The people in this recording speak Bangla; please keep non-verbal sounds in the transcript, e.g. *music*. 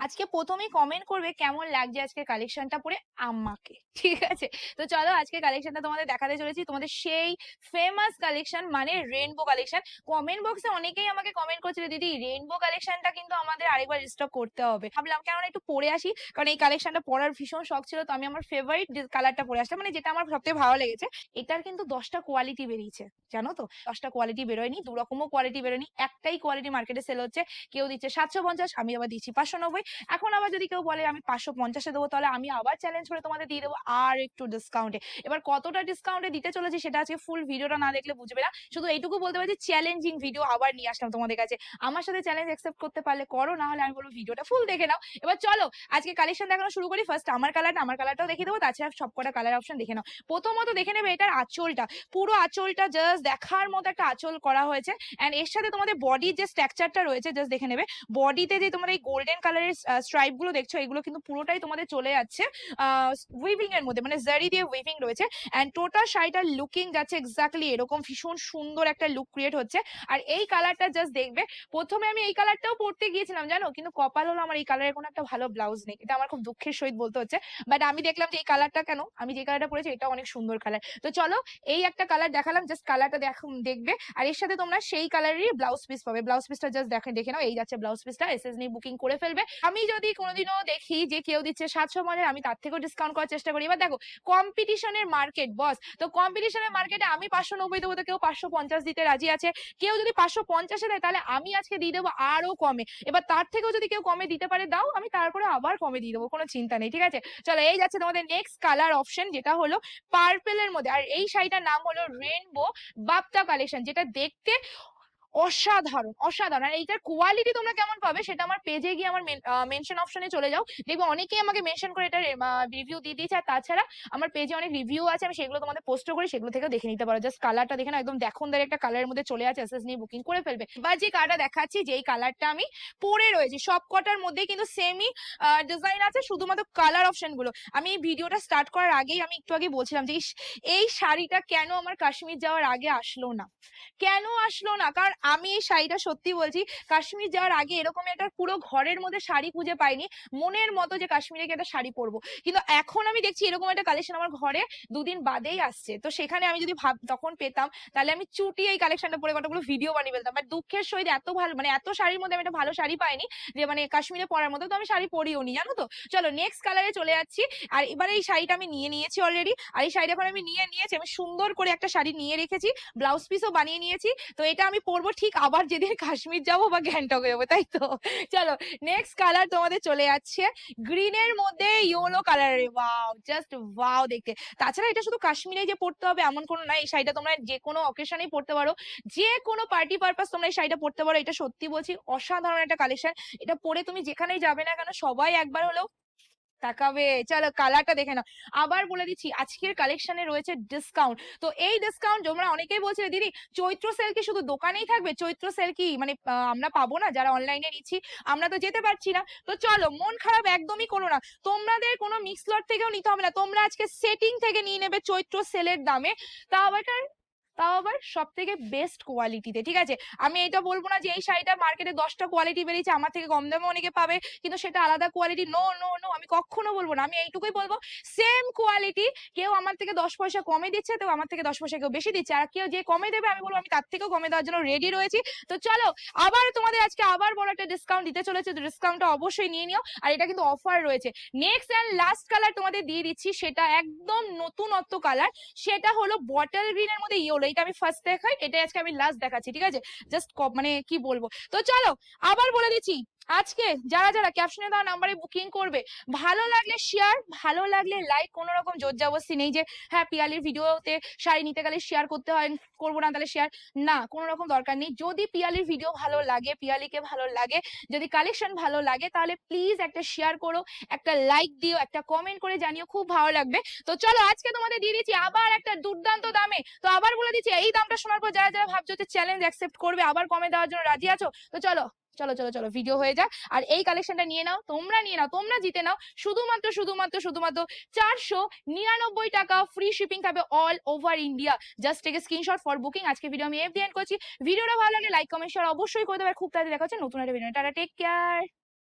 আজকে প্রথমেই কমেন্ট করবে কেমন লাগছে আজকে কালেকশনটা পরে আমাকে, *laughs* ঠিক আছে? তো চলো আজকে কালেকশনটা তোমাদের দেখাতে চলেছি। তোমাদের সেই ফেমাস কালেকশন মানে রেইনবো কালেকশন কমেন্ট বক্সে অনেকেই আমাকে কমেন্ট করছিল, দিদি রেইনবো কালেকশনটা কিন্তু আমাদের আরেকবার স্টক করতে হবে। ভাবলাম, কেননা একটু পরে আসি, কারণ এই কালেকশনটা পরার ভীষণ শখ ছিল, তো আমি আমার ফেভারিট কালারটা পরে আসলাম মানে যেটা আমার সবথেকে ভালো লেগেছে, এটার কিন্তু দশটা কোয়ালিটি বেরিয়েছে, জানো তো? দশটা কোয়ালিটি বেরোয়নি, দু রকমও কোয়ালিটি বেরোয়নি, একটাই কোয়ালিটি মার্কেটে সেল হচ্ছে, কেউ দিচ্ছে সাতশো পঞ্চাশ, আমি আবার দিচ্ছি পাঁচশো নব্বই এখন আবার যদি কেউ বলে, আমি পাঁচশো পঞ্চাশে দেবো, তাহলে আমি আবার চ্যালেঞ্জ করে তোমাদের দিয়ে দেবো আর একটু ডিসকাউন্টে এবার কতটা ডিসকাউন্টে দিতে চলেছি সেটা আজকে ফুল ভিডিওটা না দেখলে বুঝবে না। শুধু এইটুকু বলতে পারছি চ্যালেঞ্জিং ভিডিও আবার নিয়ে আসলাম তোমাদের কাছে। আমার সাথে চ্যালেঞ্জ অ্যাকসেপ্ট করতে পারলে করো, না হলে আমি বলব ভিডিওটা ফুল দেখে নাও। এবার চলো, আজকে কালেকশন দেখানো শুরু করি। ফার্স্ট আমার কালারটা আমার কালারটাও দেখিয়ে দেবো, তাছাড়া সবকটা কালার অপশন দেখে নাও। প্রথমত দেখে নেবে এটার আঁচলটা। পুরো আঁচলটা জাস্ট দেখার মতো একটা আঁচল করা হয়েছে। এন্ড এর সাথে তোমাদের বডির যে স্ট্রাকচারটা রয়েছে জাস্ট দেখে নেবে। বডিতে যে তোমার এই গোল্ডেন কালারের স্ট্রাইপগুলো দেখছ, এগুলো কিন্তু পুরোটাই তোমাদের চলে যাচ্ছে উইভিং এর মধ্যে মানে জারি দিয়ে উইভিং রয়েছে এন্ড টোটাল শাড়িটার লুকিং যাচ্ছে এক্স্যাক্টলি এরকম ভীষণ সুন্দর একটা লুক ক্রিয়েট হচ্ছে, আর এই কালারটা জাস্ট দেখবে, প্রথমে আমি এই কালারটাও পরতে গিয়েছিলাম, জানো? কিন্তু কপাল হলো আমার এই কালারের কোনো একটা ভালো ব্লাউজ নেই, এটা আমার খুব দুঃখের সহিত বলতে হচ্ছে বাট আমি দেখলাম যে এই কালারটা কেন, আমি যে কালারটা পরেছি এটা অনেক সুন্দর কালার তো চলো এই একটা কালার দেখালাম জাস্ট কালারটা দেখো, দেখবে, আর এর সাথে তোমরা সেই কালারেরই ব্লাউজ পিস পাবে ব্লাউজ পিসটা জাস্ট দেখে দেখে নাও, এই যাচ্ছে ব্লাউজ পিসটা এসএস নিয়ে বুকিং করে ফেলবে আমি যদি কোনোদিনও দেখি যে কেউ দিচ্ছে সাতশো মানে আমি তার থেকেও ডিসকাউন্ট করার চেষ্টা করি। এবার দেখো কম্পিটিশনের মার্কেট বস তো কম্পিটিশনের মার্কেটে আমি পাঁচশো নব্বই দেবো তো কেউ পাঁচশো পঞ্চাশ দিতে রাজি আছে। কেউ যদি পাঁচশো পঞ্চাশে দেয়, তাহলে আমি আজকে দিয়ে দেবো আরও কমে। এবার তার থেকেও যদি কেউ কমে দিতে পারে, দাও, আমি তারপরে আবার কমে দিয়ে দেবো, কোনো চিন্তা নেই, ঠিক আছে? চলো, এই যাচ্ছে তোমাদের নেক্সট কালার অপশন যেটা হলো পার্পেলের মধ্যে। আর এই শাড়িটার নাম হলো রেনবো বাপ্তা কালেকশন যেটা দেখতে অসাধারণ অসাধারণ। আর এইটার কোয়ালিটি তোমরা কেমন পাবে সেটা আমার পেজে গিয়ে আমার মেনশন অপশনে চলে যাও। দেখব অনেকেই আমাকে মেনশন করে এটা রিভিউ দিয়ে দিয়েছে। আর তাছাড়া আমার পেজে অনেক রিভিউ আছে, আমি সেগুলো তোমাদের পোস্ট করি, সেগুলো থেকে দেখে নিতে পারো। জাস্ট কালারটা দেখে না একদম দেখুন একটা কালারের মধ্যে চলে আছে এসএস নিয়ে বুকিং করে ফেলবে। বা যে কালারটা দেখাচ্ছি, যেই কালারটা আমি পরে রয়েছি সব কটার মধ্যেই কিন্তু সেমই ডিজাইন আছে, শুধুমাত্র কালার অপশনগুলো। আমি এই ভিডিওটা স্টার্ট করার আগেই আমি একটু আগে বলছিলাম যে এই শাড়িটা কেন আমার কাশ্মীর যাওয়ার আগে আসলো না? কেন আসলো না? কারণ আমি এই শাড়িটা সত্যি বলছি, কাশ্মীর যাওয়ার আগে এরকম একটা পুরো ঘরের মধ্যে শাড়ি খুঁজে পাইনি। মনের মতো যে কাশ্মীরে গিয়ে একটা শাড়ি পরবো। কিন্তু এখন আমি দেখছি এরকম একটা কালেকশন আমার ঘরে দুদিন বাদেই আসছে। তো সেখানে আমি যদি ভাব, তখন পেতাম, তাহলে আমি চুটি এই কালেকশনটা পরে কতগুলো ভিডিও বানিয়ে ফেলতাম। বাট দুঃখের সহিত এত ভালো মানে এত শাড়ির মধ্যে আমি একটা ভালো শাড়ি পাইনি, যে মানে কাশ্মীরে পরার মতো, তো আমি শাড়ি পরিও নি, জানো তো? চলো নেক্সট কালারে চলে যাচ্ছি। আর এবারে এই শাড়িটা আমি নিয়ে নিয়েছি অলরেডি আর এই শাড়িটা এখন আমি নিয়ে নিয়েছি, আমি সুন্দর করে একটা শাড়ি নিয়ে রেখেছি ব্লাউজ পিসও বানিয়ে নিয়েছি। তো এটা আমি পরবো ঠিক আবার যেদিন কাশ্মীর যাব বা গ্যাংটক যাব, তাই তো? চলো নেক্সট কালার তোমাদের চলে যাচ্ছে। গ্রিনের মধ্যে ইয়েলো কালারের ওয়াও জাস্ট ওয়াও দেখতে। তাছাড়া এটা শুধু কাশ্মীরে যে পড়তে হবে, এমন কোনো না, এই শাড়িটা তোমরা যে কোনো অকেশনেই পড়তে পারো। যে কোনো পার্টি পারপাস তোমরা এই শাড়িটা পড়তে পারো, এটা সত্যি বলছি, অসাধারণ একটা কালেকশন এটা পরে তুমি যেখানেই যাবে না কেন, সবাই একবার হলেও তাকাবে। চলো কালারটা দেখে নাও। আবার বলে দিচ্ছি, আজকের কালেকশনে রয়েছে ডিসকাউন্ট তো এই ডিসকাউন্ট তোমরা অনেকেই বলছিলে, দিদি, চৈত্র সেল কি শুধু দোকানেই থাকবে? চৈত্র সেল কি মানে আমরা পাবো না? যারা অনলাইনে নিচ্ছি, আমরা তো যেতে পারছি না। তো চলো, মন খারাপ একদমই করো না। তোমাদের কোনো মিক্স লট থেকেও নিতে হবে না। তোমরা আজকে সেটিং থেকে নিয়ে নেবে চৈত্র সেলের দামে। তা আবার, তাও আবার সব থেকে বেস্ট কোয়ালিটিতে ঠিক আছে? আমি এটা বলব না যে এই শাড়িটা মার্কেটে দশটা কোয়ালিটি বেরিয়েছে, আমার থেকে কম দামে অনেকে পাবে, কিন্তু সেটা আলাদা কোয়ালিটি নো নো আমি কখনো বলব না, আমি এইটুকুই বলব সেম কোয়ালিটি কেউ আমার থেকে দশ পয়সা কমে দিচ্ছে, তো আমার থেকে দশ পয়সা কেউ বেশি দিচ্ছে, আর কেউ যে কমে দেবে, আমি বলব আমি তার থেকেও কমে দেওয়ার জন্য রেডি রয়েছি। তো চলো, আবার তোমাদের আজকে আবার বড় একটা ডিসকাউন্ট দিতে চলেছে, তো ডিসকাউন্টটা অবশ্যই নিয়ে নিও, আর এটা কিন্তু অফার রয়েছে। নেক্সট অ্যান্ড লাস্ট কালার তোমাদের দিয়ে দিচ্ছি, সেটা একদম নতুনত্ব কালার সেটা হলো বটল গ্রিনের মধ্যে ইয়েলো এটা আমি ফার্স্ট দেখাই এটা আজকে আমি লাস্ট দেখাচ্ছি, ঠিক আছে? জাস্ট মানে কি বলব? তো চলো, আবার বলে দিচ্ছি আজকে যারা যারা ক্যাপশনে দেওয়া নাম্বারে বুকিং করবে, ভালো লাগলে শেয়ার ভালো লাগলে লাইক কোনো রকম জোর জবস্তি নেই যে হ্যাঁ পিয়ালির ভিডিওতে শাড়ি নিতে গেলে শেয়ার করতে হয়, করব না তাহলে শেয়ার না, কোনো রকম দরকার নেই। যদি পিয়ালির ভিডিও ভালো লাগে, পিয়ালিকে ভালো লাগে, যদি কালেকশন ভালো লাগে, তাহলে প্লিজ একটা শেয়ার করো, একটা লাইক দিও, একটা কমেন্ট করে জানিও, খুব ভালো লাগবে। তো চলো, আজকে তোমাদের দিয়ে দিচ্ছি আবার একটা দুর্দান্ত দামে। তো আবার বলে দিচ্ছি, এই দামটা শোনার পর যারা যারা ভাবছ যে চ্যালেঞ্জ অ্যাকসেপ্ট করবে, আবার কমে দেওয়ার জন্য রাজি আছো? তো চলো চলো চলো চলো ভিডিও হয়ে যাক। আর এই কালেকশনটা নিয়ে নাও, তোমরা নিয়ে নাও, তোমরা জিতে নাও। শুধুমাত্র শুধুমাত্র শুধুমাত্র চারশো নিরানব্বই টাকা ফ্রি শিপিং থাকবে অল ওভার ইন্ডিয়া জাস্ট থেকে স্ক্রিনশট ফর বুকিং আজকে ভিডিও আমি এফ করছি। ভিডিওটা ভালো লাগলে লাইক কমেন্ট শেয়ার অবশ্যই করে দেবে। খুব তাড়াতাড়ি দেখা হচ্ছে নতুন একটা ভিডিও টাটা টেক কেয়ার